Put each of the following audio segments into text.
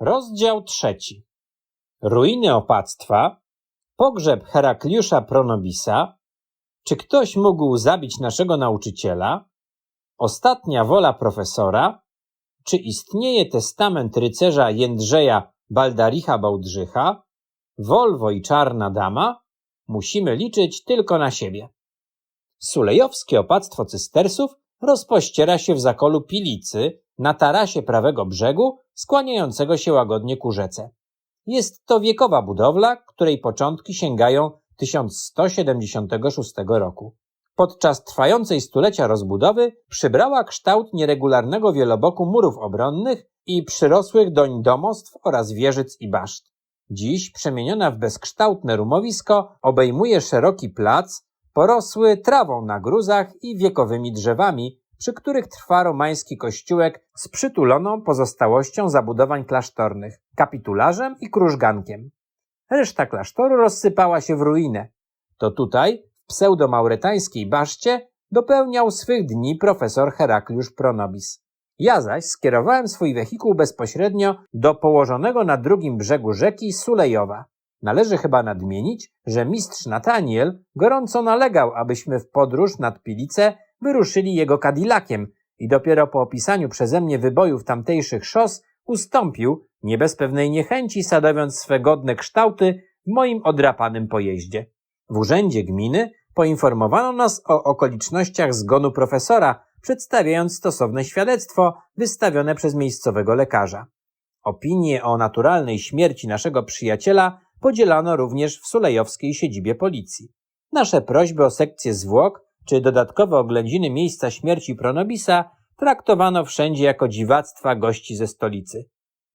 Rozdział trzeci. Ruiny opactwa, pogrzeb Herakliusza Pronobisa, czy ktoś mógł zabić naszego nauczyciela, ostatnia wola profesora, czy istnieje testament rycerza Jędrzeja Baldaricha Bałdrzycha, Volvo i Czarna Dama, musimy liczyć tylko na siebie. Sulejowskie opactwo cystersów rozpościera się w zakolu Pilicy na tarasie prawego brzegu skłaniającego się łagodnie ku rzece. Jest to wiekowa budowla, której początki sięgają 1176 roku. Podczas trwającej stulecia rozbudowy przybrała kształt nieregularnego wieloboku murów obronnych i przyrosłych doń domostw oraz wieżyc i baszt. Dziś przemieniona w bezkształtne rumowisko obejmuje szeroki plac, porosły trawą na gruzach i wiekowymi drzewami, przy których trwa romański kościółek z przytuloną pozostałością zabudowań klasztornych, kapitularzem i krużgankiem. Reszta klasztoru rozsypała się w ruinę. To tutaj, w pseudo-mauretańskiej baszcie, dopełniał swych dni profesor Herakliusz Pronobis. Ja zaś skierowałem swój wehikuł bezpośrednio do położonego na drugim brzegu rzeki Sulejowa. Należy chyba nadmienić, że mistrz Nataniel gorąco nalegał, abyśmy w podróż nad Pilicę wyruszyli jego Cadillaciem i dopiero po opisaniu przeze mnie wybojów tamtejszych szos ustąpił, nie bez pewnej niechęci sadowiąc swe godne kształty w moim odrapanym pojeździe. W urzędzie gminy poinformowano nas o okolicznościach zgonu profesora, przedstawiając stosowne świadectwo wystawione przez miejscowego lekarza. Opinie o naturalnej śmierci naszego przyjaciela podzielano również w sulejowskiej siedzibie policji. Nasze prośby o sekcję zwłok czy dodatkowe oględziny miejsca śmierci Pronobisa traktowano wszędzie jako dziwactwa gości ze stolicy.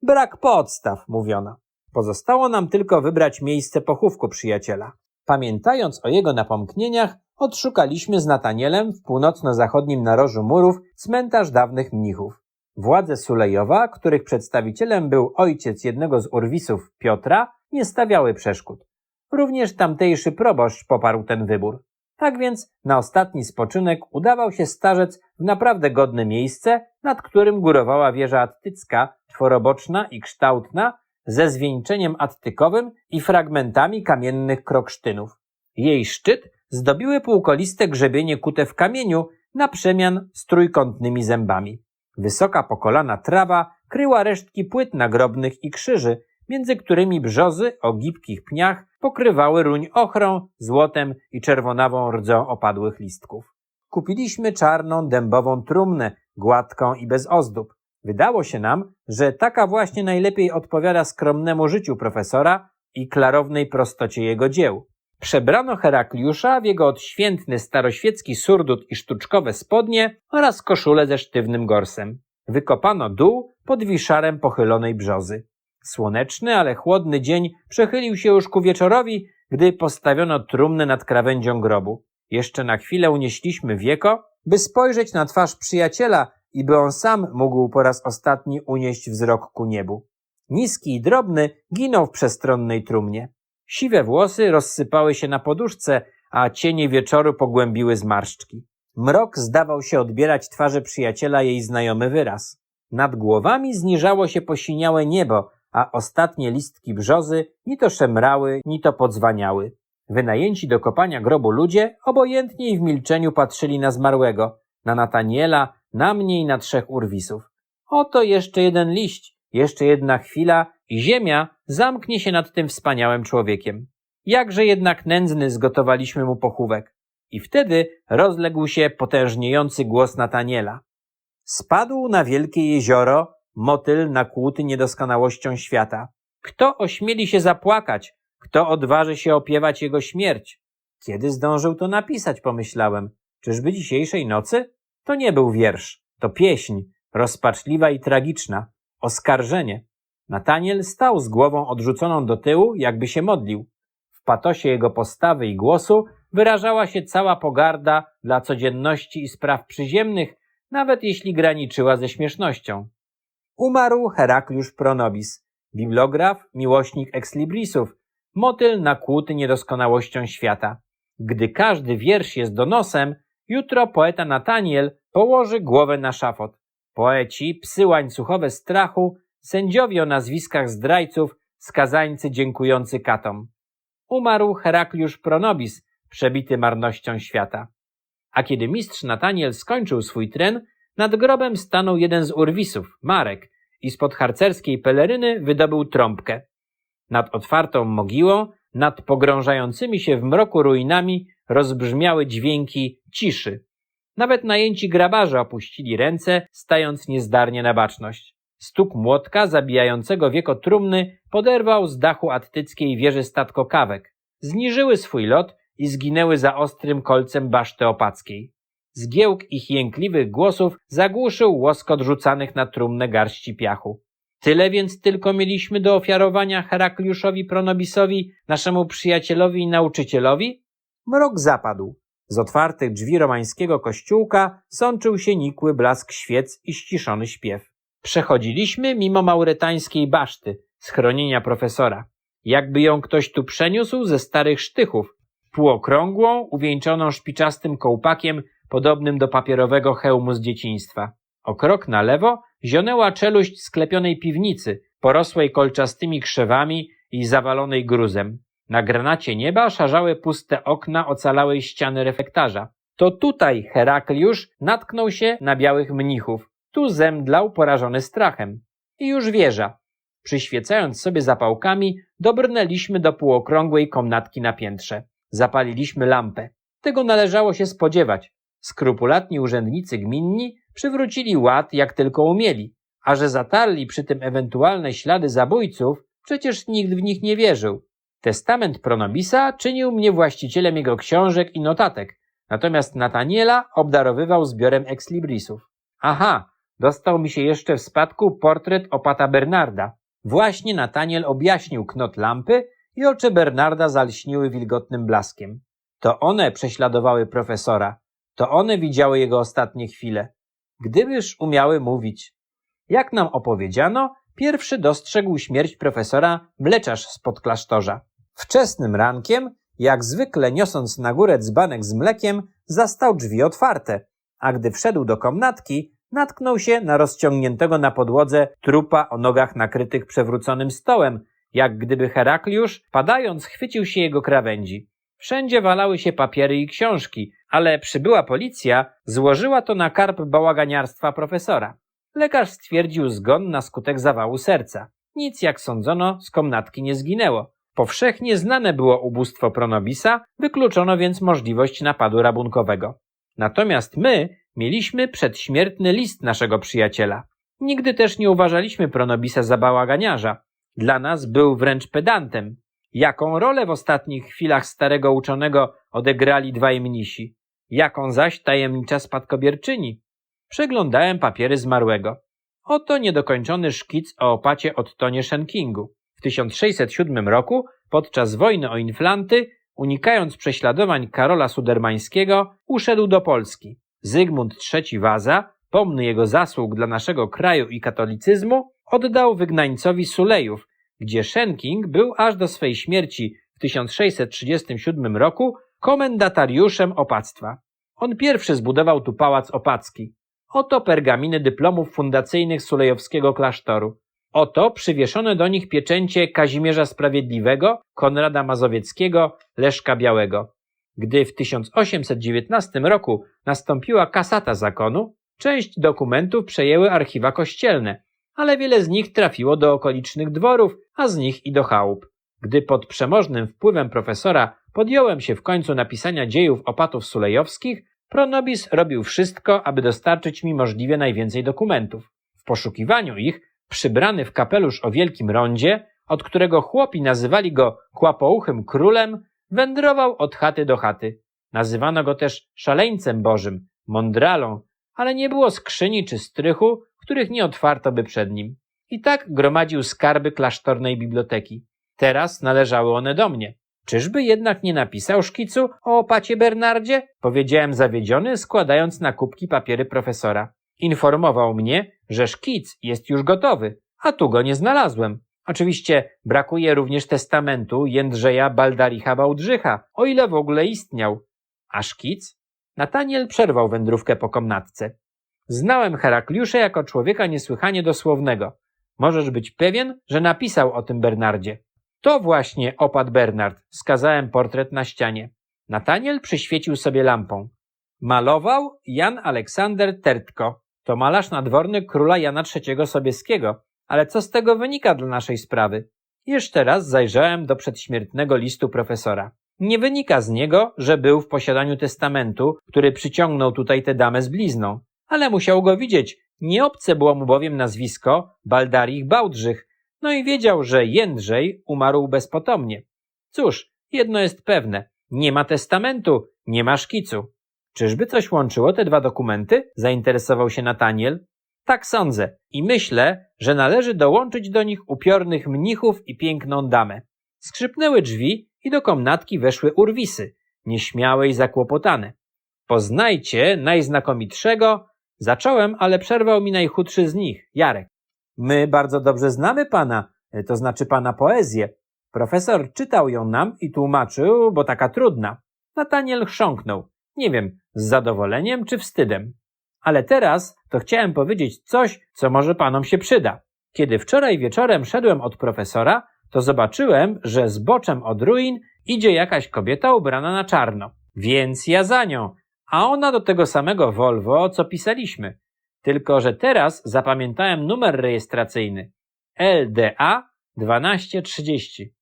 Brak podstaw, mówiono. Pozostało nam tylko wybrać miejsce pochówku przyjaciela. Pamiętając o jego napomknieniach, odszukaliśmy z Natanielem w północno-zachodnim narożu murów cmentarz dawnych mnichów. Władze Sulejowa, których przedstawicielem był ojciec jednego z urwisów Piotra, nie stawiały przeszkód. Również tamtejszy proboszcz poparł ten wybór. Tak więc na ostatni spoczynek udawał się starzec w naprawdę godne miejsce, nad którym górowała wieża attycka, czworoboczna i kształtna, ze zwieńczeniem attykowym i fragmentami kamiennych kroksztynów. Jej szczyt zdobiły półkoliste grzebienie kute w kamieniu na przemian z trójkątnymi zębami. Wysoka pokolana trawa kryła resztki płyt nagrobnych i krzyży, między którymi brzozy o gibkich pniach pokrywały ruń ochrą, złotem i czerwonawą rdzą opadłych listków. Kupiliśmy czarną, dębową trumnę, gładką i bez ozdób. Wydało się nam, że taka właśnie najlepiej odpowiada skromnemu życiu profesora i klarownej prostocie jego dzieł. Przebrano Herakliusza w jego odświętny staroświecki surdut i sztuczkowe spodnie oraz koszulę ze sztywnym gorsem. Wykopano dół pod wiszarem pochylonej brzozy. Słoneczny, ale chłodny dzień przechylił się już ku wieczorowi, gdy postawiono trumnę nad krawędzią grobu. Jeszcze na chwilę unieśliśmy wieko, by spojrzeć na twarz przyjaciela i by on sam mógł po raz ostatni unieść wzrok ku niebu. Niski i drobny ginął w przestronnej trumnie. Siwe włosy rozsypały się na poduszce, a cienie wieczoru pogłębiły zmarszczki. Mrok zdawał się odbierać twarzy przyjaciela jej znajomy wyraz. Nad głowami zniżało się posiniałe niebo, a ostatnie listki brzozy ni to szemrały, ni to podzwaniały. Wynajęci do kopania grobu ludzie obojętnie i w milczeniu patrzyli na zmarłego, na Nataniela, na mnie i na trzech urwisów. Oto jeszcze jeden liść, jeszcze jedna chwila i ziemia zamknie się nad tym wspaniałym człowiekiem. Jakże jednak nędzny zgotowaliśmy mu pochówek. I wtedy rozległ się potężniejący głos Nataniela. Spadł na wielkie jezioro motyl nakłuty niedoskonałością świata. Kto ośmieli się zapłakać? Kto odważy się opiewać jego śmierć? Kiedy zdążył to napisać, pomyślałem. Czyżby dzisiejszej nocy? To nie był wiersz, to pieśń, rozpaczliwa i tragiczna, oskarżenie. Nataniel stał z głową odrzuconą do tyłu, jakby się modlił. W patosie jego postawy i głosu wyrażała się cała pogarda dla codzienności i spraw przyziemnych, nawet jeśli graniczyła ze śmiesznością. Umarł Herakliusz Pronobis, bibliograf, miłośnik ekslibrisów, motyl nakłuty niedoskonałością świata. Gdy każdy wiersz jest donosem, jutro poeta Nataniel położy głowę na szafot. Poeci, psy łańcuchowe strachu, sędziowie o nazwiskach zdrajców, skazańcy dziękujący katom. Umarł Herakliusz Pronobis, przebity marnością świata. A kiedy mistrz Nataniel skończył swój tren, nad grobem stanął jeden z urwisów, Marek, i spod harcerskiej peleryny wydobył trąbkę. Nad otwartą mogiłą, nad pogrążającymi się w mroku ruinami rozbrzmiały dźwięki ciszy. Nawet najęci grabarze opuścili ręce, stając niezdarnie na baczność. Stuk młotka zabijającego wieko trumny poderwał z dachu attyckiej wieży statko kawek. Zniżyły swój lot i zginęły za ostrym kolcem baszty opackiej. Zgiełk ich jękliwych głosów zagłuszył łoskot rzucanych na trumnę garści piachu. Tyle więc tylko mieliśmy do ofiarowania Herakliuszowi Pronobisowi, naszemu przyjacielowi i nauczycielowi? Mrok zapadł. Z otwartych drzwi romańskiego kościółka sączył się nikły blask świec i ściszony śpiew. Przechodziliśmy mimo mauretańskiej baszty, schronienia profesora. Jakby ją ktoś tu przeniósł ze starych sztychów, półokrągłą, uwieńczoną szpiczastym kołpakiem podobnym do papierowego hełmu z dzieciństwa. O krok na lewo zionęła czeluść sklepionej piwnicy, porosłej kolczastymi krzewami i zawalonej gruzem. Na granacie nieba szarzały puste okna ocalałej ściany reflektarza. To tutaj Herakliusz natknął się na białych mnichów. Tu zemdlał porażony strachem. I już wieża. Przyświecając sobie zapałkami, dobrnęliśmy do półokrągłej komnatki na piętrze. Zapaliliśmy lampę. Tego należało się spodziewać. Skrupulatni urzędnicy gminni przywrócili ład jak tylko umieli, a że zatarli przy tym ewentualne ślady zabójców, przecież nikt w nich nie wierzył. Testament Pronobisa czynił mnie właścicielem jego książek i notatek, natomiast Nataniela obdarowywał zbiorem exlibrisów. Aha, dostał mi się jeszcze w spadku portret opata Bernarda. Właśnie Nataniel objaśnił knot lampy i oczy Bernarda zalśniły wilgotnym blaskiem. To one prześladowały profesora, to one widziały jego ostatnie chwile. Gdybyż umiały mówić. Jak nam opowiedziano, pierwszy dostrzegł śmierć profesora mleczarz spod klasztorza. Wczesnym rankiem, jak zwykle niosąc na górę dzbanek z mlekiem, zastał drzwi otwarte, a gdy wszedł do komnatki, natknął się na rozciągniętego na podłodze trupa o nogach nakrytych przewróconym stołem, jak gdyby Herakliusz, padając, chwycił się jego krawędzi. Wszędzie walały się papiery i książki, ale przybyła policja złożyła to na karp bałaganiarstwa profesora. Lekarz stwierdził zgon na skutek zawału serca. Nic, jak sądzono, z komnatki nie zginęło. Powszechnie znane było ubóstwo Pronobisa, wykluczono więc możliwość napadu rabunkowego. Natomiast my mieliśmy przedśmiertny list naszego przyjaciela. Nigdy też nie uważaliśmy Pronobisa za bałaganiarza. Dla nas był wręcz pedantem. Jaką rolę w ostatnich chwilach starego uczonego odegrali dwaj mnisi? Jaką zaś tajemnicza spadkobierczyni? Przeglądałem papiery zmarłego. Oto niedokończony szkic o opacie Ottonie Schenkingu. W 1607 roku, podczas wojny o Inflanty, unikając prześladowań Karola Sudermańskiego, uszedł do Polski. Zygmunt III Waza, pomny jego zasług dla naszego kraju i katolicyzmu, oddał wygnańcowi Sulejów, gdzie Schenking był aż do swej śmierci w 1637 roku komendatariuszem opactwa. On pierwszy zbudował tu pałac opacki. Oto pergaminy dyplomów fundacyjnych Sulejowskiego klasztoru. Oto przywieszone do nich pieczęcie Kazimierza Sprawiedliwego, Konrada Mazowieckiego, Leszka Białego. Gdy w 1819 roku nastąpiła kasata zakonu, część dokumentów przejęły archiwa kościelne, ale wiele z nich trafiło do okolicznych dworów, a z nich i do chałup. Gdy pod przemożnym wpływem profesora podjąłem się w końcu napisania dziejów opatów sulejowskich, Pronobis robił wszystko, aby dostarczyć mi możliwie najwięcej dokumentów. W poszukiwaniu ich, przybrany w kapelusz o wielkim rondzie, od którego chłopi nazywali go kłapouchym królem, wędrował od chaty do chaty. Nazywano go też szaleńcem bożym, mądralą, ale nie było skrzyni czy strychu, których nie otwarto by przed nim. I tak gromadził skarby klasztornej biblioteki. Teraz należały one do mnie. Czyżby jednak nie napisał szkicu o opacie Bernardzie? Powiedziałem zawiedziony, składając na kubki papiery profesora. Informował mnie, że szkic jest już gotowy, a tu go nie znalazłem. Oczywiście brakuje również testamentu Jędrzeja Baldaricha Bałdrzycha, o ile w ogóle istniał. A szkic? Nataniel przerwał wędrówkę po komnatce. Znałem Herakliusza jako człowieka niesłychanie dosłownego. możesz być pewien, że napisał o tym Bernardzie. To właśnie opadł Bernard, wskazałem portret na ścianie. Nataniel przyświecił sobie lampą. Malował Jan Aleksander Tertko. To malarz nadworny króla Jana III Sobieskiego. Ale co z tego wynika dla naszej sprawy? Jeszcze raz zajrzałem do przedśmiertnego listu profesora. Nie wynika z niego, że był w posiadaniu testamentu, który przyciągnął tutaj tę damę z blizną, ale musiał go widzieć. Nie obce było mu bowiem nazwisko Baldarich Bałdrzych, no i wiedział, że Jędrzej umarł bezpotomnie. Cóż, jedno jest pewne, nie ma testamentu, nie ma szkicu. Czyżby coś łączyło te dwa dokumenty? Zainteresował się Nataniel. Tak sądzę i myślę, że należy dołączyć do nich upiornych mnichów i piękną damę. Skrzypnęły drzwi i do komnatki weszły urwisy, nieśmiałe i zakłopotane. Poznajcie najznakomitszego. Zacząłem, ale przerwał mi najchudszy z nich, Jarek. My bardzo dobrze znamy pana, to znaczy pana poezję. Profesor czytał ją nam i tłumaczył, bo taka trudna. Nataniel chrząknął. Nie wiem, z zadowoleniem czy wstydem. Ale teraz to chciałem powiedzieć coś, co może panom się przyda. Kiedy wczoraj wieczorem szedłem od profesora, to zobaczyłem, że z boczem od ruin idzie jakaś kobieta ubrana na czarno. Więc ja za nią, a ona do tego samego Volvo, co pisaliśmy. Tylko, że teraz zapamiętałem numer rejestracyjny. LDA 1230.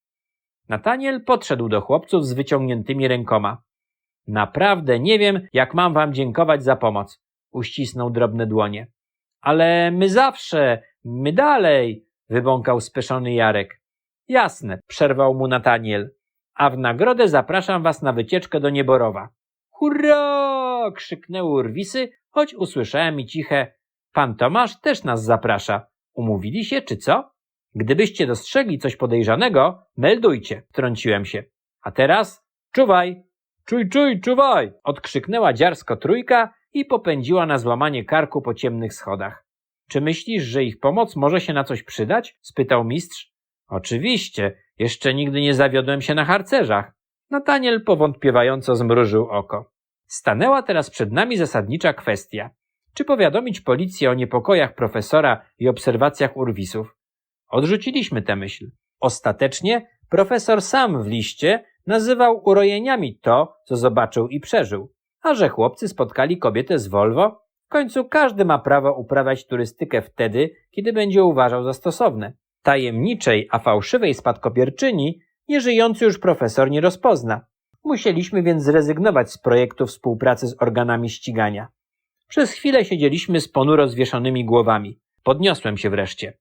Nataniel podszedł do chłopców z wyciągniętymi rękoma. Naprawdę nie wiem, jak mam wam dziękować za pomoc. Uścisnął drobne dłonie. Ale my zawsze, my dalej, wybąkał speszony Jarek. Jasne, przerwał mu Nataniel. A w nagrodę zapraszam was na wycieczkę do Nieborowa. Hurra! krzyknęły urwisy, choć usłyszałem i ciche. Pan Tomasz też nas zaprasza. Umówili się, czy co? Gdybyście dostrzegli coś podejrzanego, meldujcie, wtrąciłem się. A teraz czuwaj! Czuj, czuj, czuwaj! odkrzyknęła dziarsko trójka i popędziła na złamanie karku po ciemnych schodach. Czy myślisz, że ich pomoc może się na coś przydać? spytał mistrz. Oczywiście, jeszcze nigdy nie zawiodłem się na harcerzach. Nataniel powątpiewająco zmrużył oko. Stanęła teraz przed nami zasadnicza kwestia. Czy powiadomić policję o niepokojach profesora i obserwacjach urwisów? Odrzuciliśmy tę myśl. Ostatecznie profesor sam w liście nazywał urojeniami to, co zobaczył i przeżył. A że chłopcy spotkali kobietę z Volvo, w końcu każdy ma prawo uprawiać turystykę wtedy, kiedy będzie uważał za stosowne. Tajemniczej, a fałszywej spadkobierczyni nieżyjący już profesor nie rozpozna. Musieliśmy więc zrezygnować z projektu współpracy z organami ścigania. Przez chwilę siedzieliśmy z ponuro zwieszonymi głowami. Podniosłem się wreszcie.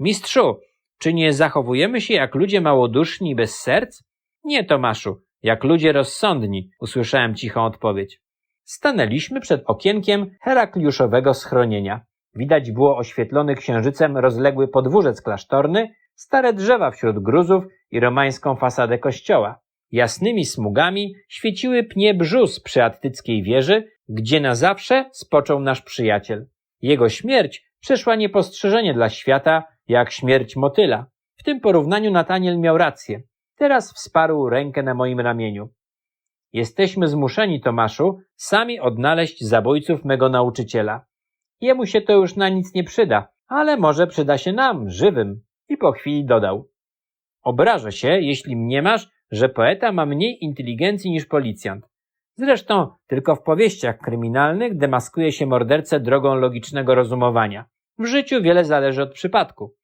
Mistrzu, czy nie zachowujemy się jak ludzie małoduszni bez serc? Nie, Tomaszu, jak ludzie rozsądni, usłyszałem cichą odpowiedź. Stanęliśmy przed okienkiem herakliuszowego schronienia. Widać było oświetlony księżycem rozległy podwórzec klasztorny, stare drzewa wśród gruzów i romańską fasadę kościoła. Jasnymi smugami świeciły pnie brzus przy attyckiej wieży, gdzie na zawsze spoczął nasz przyjaciel. Jego śmierć przeszła niepostrzeżenie dla świata, jak śmierć motyla. W tym porównaniu Nataniel miał rację. Teraz wsparł rękę na moim ramieniu. Jesteśmy zmuszeni, Tomaszu, sami odnaleźć zabójców mego nauczyciela. Jemu się to już na nic nie przyda, ale może przyda się nam, żywym. I po chwili dodał. Obrażę się, jeśli mniemasz, że poeta ma mniej inteligencji niż policjant. Zresztą tylko w powieściach kryminalnych demaskuje się mordercę drogą logicznego rozumowania. W życiu wiele zależy od przypadku.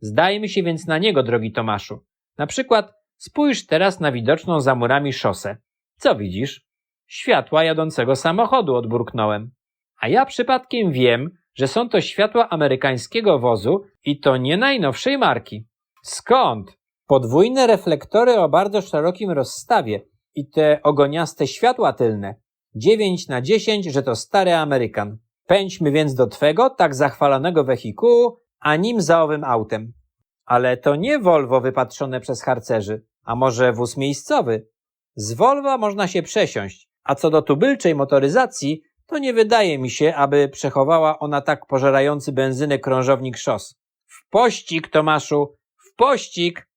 Zdajmy się więc na niego, drogi Tomaszu. Na przykład spójrz teraz na widoczną za murami szosę. Co widzisz? Światła jadącego samochodu, odburknąłem. A ja przypadkiem wiem, że są to światła amerykańskiego wozu i to nie najnowszej marki. Skąd? Podwójne reflektory o bardzo szerokim rozstawie i te ogoniaste światła tylne. Dziewięć na dziesięć, że to stary Amerykan. Pędźmy więc do twego tak zachwalonego wehikułu, a nim za owym autem. Ale to nie Volvo wypatrzone przez harcerzy, a może wóz miejscowy. Z Volvo można się przesiąść, a co do tubylczej motoryzacji, to nie wydaje mi się, aby przechowała ona tak pożerający benzynę krążownik szos. W pościg, Tomaszu, w pościg!